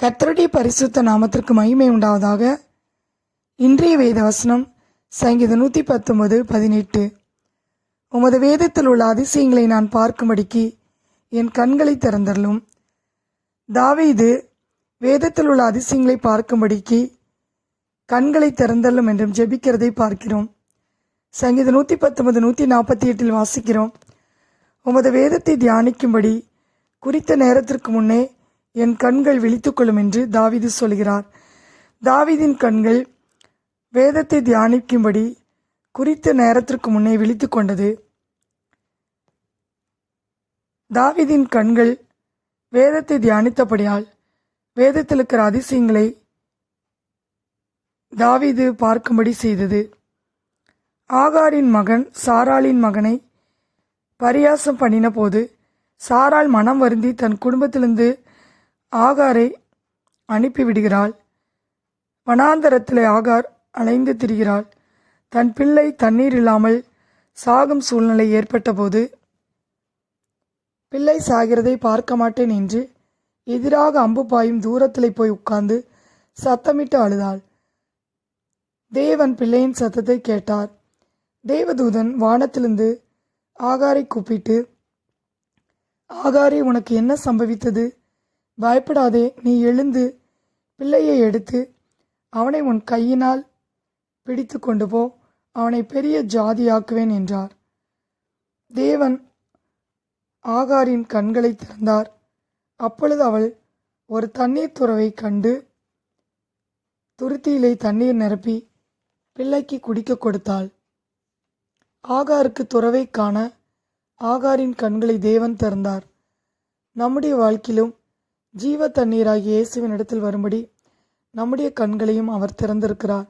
கத்தருடைய பரிசுத்த நாமத்திற்கு மகிமை உண்டாவதாக. இன்றைய வேத வசனம் சங்கீதம் நூற்றி பத்தொன்பது பதினெட்டு. உமது வேதத்தில் உள்ள அதிசயங்களை நான் பார்க்கும்படிக்கு என் கண்களை திறந்தள்ளும் தாவீது வேதத்தில் உள்ள அதிசயங்களை பார்க்கும்படிக்கு கண்களை திறந்தள்ளும் என்றும் ஜெபிக்கிறதை பார்க்கிறோம். சங்கீதம் நூற்றி பத்தொன்பது நூற்றி நாற்பத்தி எட்டில் வாசிக்கிறோம். உமது வேதத்தை தியானிக்கும்படி குறித்த நேரத்திற்கு முன்னே என் கண்கள் விழித்துக்கொள்ளும் என்று தாவிது சொல்கிறார். தாவிதின் கண்கள் வேதத்தை தியானிக்கும்படி குறித்த நேரத்திற்கு முன்னே விழித்து கொண்டது தாவிதின் கண்கள் வேதத்தை தியானித்தபடியால் வேதத்தில் இருக்கிற அதிசயங்களை தாவிது பார்க்கும்படி செய்தது. ஆகாரின் மகன் சாராளின் மகனை பரியாசம் பண்ணின போது சாரால் மனம் வருந்தி தன் குடும்பத்திலிருந்து ஆகாரை அனுப்பிவிடுகிறாள். வனாந்தரத்தில் ஆகார் அலைந்து திரிகிறாள். தன் பிள்ளை தண்ணீர் இல்லாமல் சாகும் சூழ்நிலை ஏற்பட்டபோது பிள்ளை சாகிறதை பார்க்க மாட்டேன் என்று எதிராக அம்பு பாயும் தூரத்தில் போய் உட்கார்ந்து சத்தமிட்டு அழுதாள். தேவன் பிள்ளையின் சத்தத்தை கேட்டார். தேவதூதன் வானத்திலிருந்து ஆகாரை கூப்பிட்டு ஆகாரே உனக்கு என்ன சம்பவித்தது? பயப்படாதே நீ எழுந்து பிள்ளையை எடுத்து அவனை உன் கையினால் பிடித்து கொண்டு போ அவனை பெரிய ஜாதியாக்குவேன் என்றார். தேவன் ஆகாரின் கண்களை திறந்தார். அப்பொழுது அவள் ஒரு தண்ணீர் துறவை கண்டு துருத்தியிலே தண்ணீர் நிரப்பி பிள்ளைக்கு குடிக்க கொடுத்தாள். ஆகாருக்கு துறவை காண ஆகாரின் கண்களை தேவன் திறந்தார். நம்முடைய வாழ்க்கையிலும் ஜீவ தண்ணீராகிய இயேசுவின் இடத்தில் வரும்படி நம்முடைய கண்களையும் அவர் திறந்திருக்கிறார்.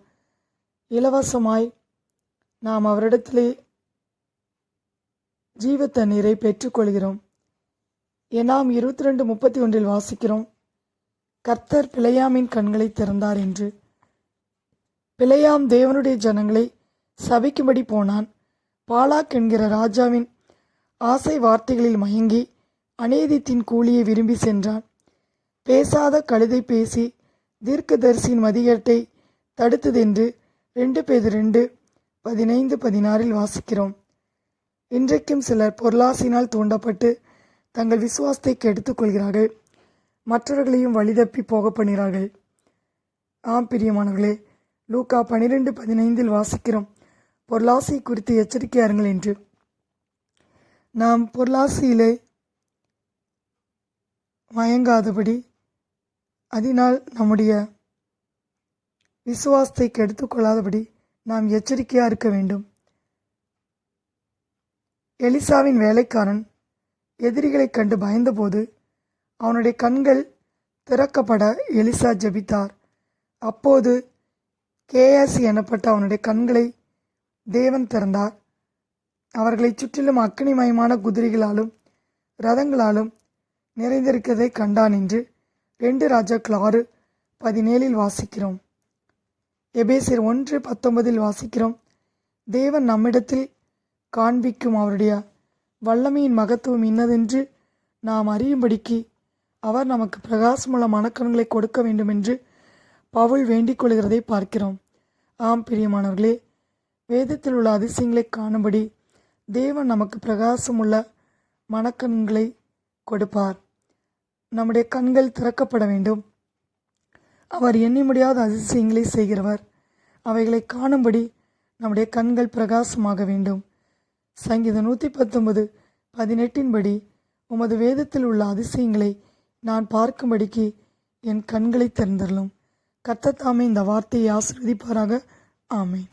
இலவசமாய் நாம் அவரிடத்திலே ஜீவ தண்ணீரை பெற்றுக்கொள்கிறோம். எனாம் இருபத்தி ரெண்டு முப்பத்தி ஒன்றில் வாசிக்கிறோம். கர்த்தர் பிழையாமின் கண்களை திறந்தார் என்று. பிழையாம் தேவனுடைய ஜனங்களை சபிக்கும்படி போனான். பாலாக் என்கிற ராஜாவின் ஆசை வார்த்தைகளில் மயங்கி அநீதித்தின் கூலியை விரும்பி சென்றான். பேசாத கழுதை பேசி தீர்க்கதரிசியின் மதிகேட்டை தடுத்ததென்று ரெண்டு பேர் ரெண்டு பதினைந்து பதினாறில் வாசிக்கிறோம். இன்றைக்கும் சிலர் பொருளாசினால் தூண்டப்பட்டு தங்கள் விசுவாசத்தை கெடுத்துக்கொள்கிறார்கள் மற்றவர்களையும் வழிதப்பி போக பண்ணுகிறார்கள். ஆம் பிரியமானவர்களே லூக்கா பனிரெண்டு பதினைந்தில் வாசிக்கிறோம். பொருளாசி குறித்து எச்சரிக்கையாருங்கள் என்று. நாம் பொருளாசியிலே மயங்காதபடி அதனால் நம்முடைய விசுவாசத்தை கெடுத்துக்கொள்ளாதபடி நாம் எச்சரிக்கையாக இருக்க வேண்டும். எலிசாவின் வேலைக்காரன் எதிரிகளைக் கண்டு பயந்தபோது அவனுடைய கண்கள் திறக்கப்பட எலிசா ஜபித்தார். அப்போது கேஎஸ் எனப்பட்ட அவனுடைய கண்களை தேவன் திறந்தார். அவர்களைச் சுற்றிலும் அக்னிமயமான குதிரைகளாலும் ரதங்களாலும் நிறைந்திருக்கிறதை கண்டான் என்று ரெண்டு ராஜாக்கள் ஆறு பதினேழில் வாசிக்கிறோம். எபேசியர் ஒன்று பத்தொன்பதில் வாசிக்கிறோம். தேவன் நம்மிடத்தில் காண்பிக்கும் அவருடைய வல்லமையின் மகத்துவம் இன்னதென்று நாம் அறியும்படிக்கு அவர் நமக்கு பிரகாசமுள்ள மனக்கண்களை கொடுக்க வேண்டும் என்று பவுல் வேண்டிக் கொள்கிறதை பார்க்கிறோம். ஆம் பிரியமானவர்களே வேதத்தில் உள்ள அதிசயங்களை காணும்படி தேவன் நமக்கு பிரகாசமுள்ள மனக்கண்களை கொடுப்பார். நம்முடைய கண்கள் திறக்கப்பட வேண்டும். அவர் எண்ணி முடியாத அதிசயங்களை செய்கிறவர். அவைகளை காணும்படி நம்முடைய கண்கள் பிரகாசமாக வேண்டும். சங்கீதம் நூற்றி பத்தொன்பது பதினெட்டின்படி உமது வேதத்தில் உள்ள அதிசயங்களை நான் பார்க்கும்படிக்கு என் கண்களை திறந்தரலும் கத்தத்தாமே இந்த வார்த்தையை ஆசிர்வதிப்பாராக. ஆமேன்.